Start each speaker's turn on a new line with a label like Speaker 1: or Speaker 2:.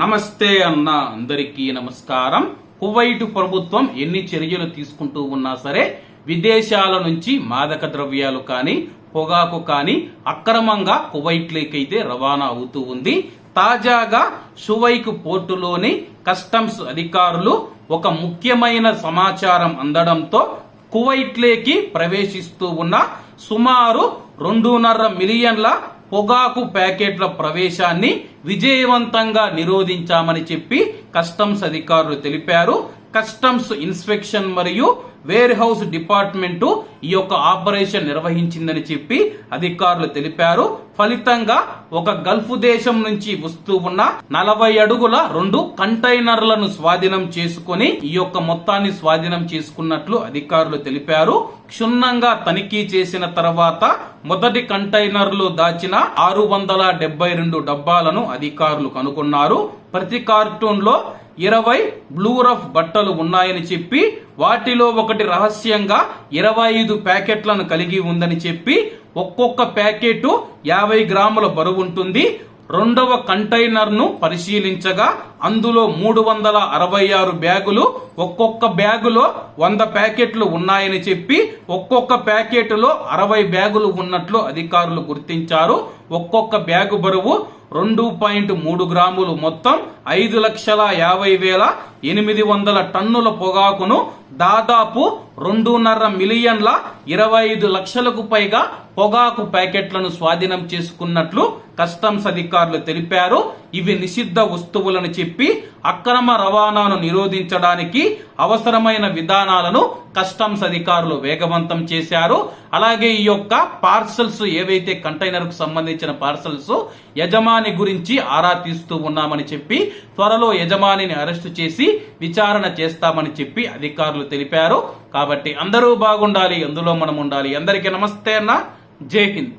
Speaker 1: నమస్తే అన్న అందరికీ నమస్కారం. కువైట్ ప్రభుత్వం ఎన్ని చర్యలు తీసుకుంటూ ఉన్నా సరే విదేశాల నుంచి మాదక ద్రవ్యాలు కానీ పొగాకు కానీ అక్రమంగా కువైట్లోకైతే రవాణా అవుతూ ఉంది. తాజాగా షువైక్ పోర్టులోని కస్టమ్స్ అధికారులు ఒక ముఖ్యమైన సమాచారం అందడంతో కువైట్లేకి ప్రవేశిస్తూ ఉన్న సుమారు రెండున్నర మిలియన్ల పొగాకు ప్యాకెట్ల ప్రవేశాన్ని విజయవంతంగా నిరోధించామని చెప్పి కస్టమ్స్ అధికారులు తెలిపారు. కస్టమ్స్ ఇన్స్పెక్షన్ మరియు వేర్ హౌస్ డిపార్ట్మెంటు ఈ యొక్క ఆపరేషన్ నిర్వహించిందని చెప్పి అధికారులు తెలిపారు. ఫలితంగా ఒక గల్ఫ్ దేశం నుంచి వస్తూ ఉన్న నలభై అడుగుల రెండు కంటైనర్లను స్వాధీనం చేసుకుని ఈ యొక్క మొత్తాన్ని స్వాధీనం చేసుకున్నట్లు అధికారులు తెలిపారు. క్షుణ్ణంగా తనిఖీ చేసిన తర్వాత మొదటి కంటైనర్లు దాచిన ఆరు వందల డెబ్బై రెండు డబ్బాలను అధికారులు కనుగొన్నారు. ప్రతి కార్టూన్లో ఇరవై బ్లూ రఫ్ బట్టలు ఉన్నాయని చెప్పి వాటిలో ఒకటి రహస్యంగా ఇరవై ఐదు ప్యాకెట్లను కలిగి ఉందని చెప్పి ఒక్కొక్క ప్యాకెట్ యాభై గ్రాముల బరువు ఉంటుంది. రెండవ కంటైనర్ను పరిశీలించగా అందులో మూడు వందల అరవై ఆరు బ్యాగులు ఒక్కొక్క బ్యాగులో వంద ప్యాకెట్లు ఉన్నాయని చెప్పి ఒక్కొక్క ప్యాకెట్లో అరవై బ్యాగులు ఉన్నట్లు అధికారులు గుర్తించారు. ఒక్కొక్క బ్యాగు బరువు రెండు పాయింట్ మూడు గ్రాములు మొత్తం ఐదు లక్షల యాభై వేల ఎనిమిది వందల టన్నుల పొగాకును దాదాపు రెండున్నర మిలియన్ల ఇరవై ఐదు లక్షలకు పైగా పొగాకు ప్యాకెట్లను స్వాధీనం చేసుకున్నట్లు కస్టమ్స్ అధికారులు తెలిపారు. ఇవి నిషిద్ధ వస్తువులను చెప్పి అక్రమ రవాణాను నిరోధించడానికి అవసరమైన విధానాలను కస్టమ్స్ అధికారులు వేగవంతం చేశారు. అలాగే ఈ యొక్క పార్సల్స్ ఏవైతే కంటైనర్కు సంబంధించిన పార్సల్స్ యజమాని గురించి ఆరా తీస్తూ ఉన్నామని చెప్పి త్వరలో యజమానిని అరెస్టు చేసి విచారణ చేస్తామని చెప్పి అధికారులు తెలిపారు. కాబట్టి అందరూ బాగుండాలి అందులో మనం ఉండాలి అందరికీ నమస్తే అన్న. జై హింద్.